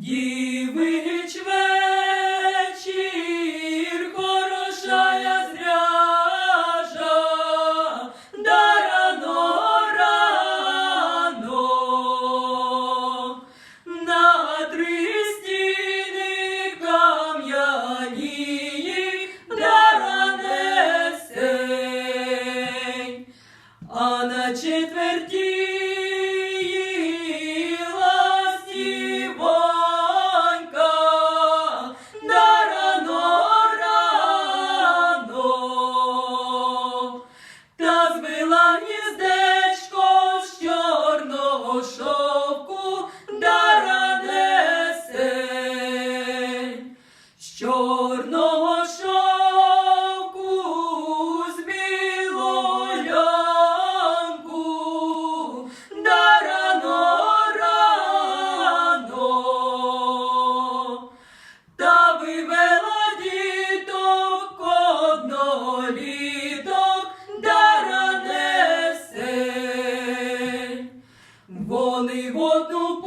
Дівич вечір, хорошая зряжа, да рано, на три кам'яні да а на четвертій чорного шовку з білолянку, да рано та вивела діток одноліток, да ранесе, вони в одну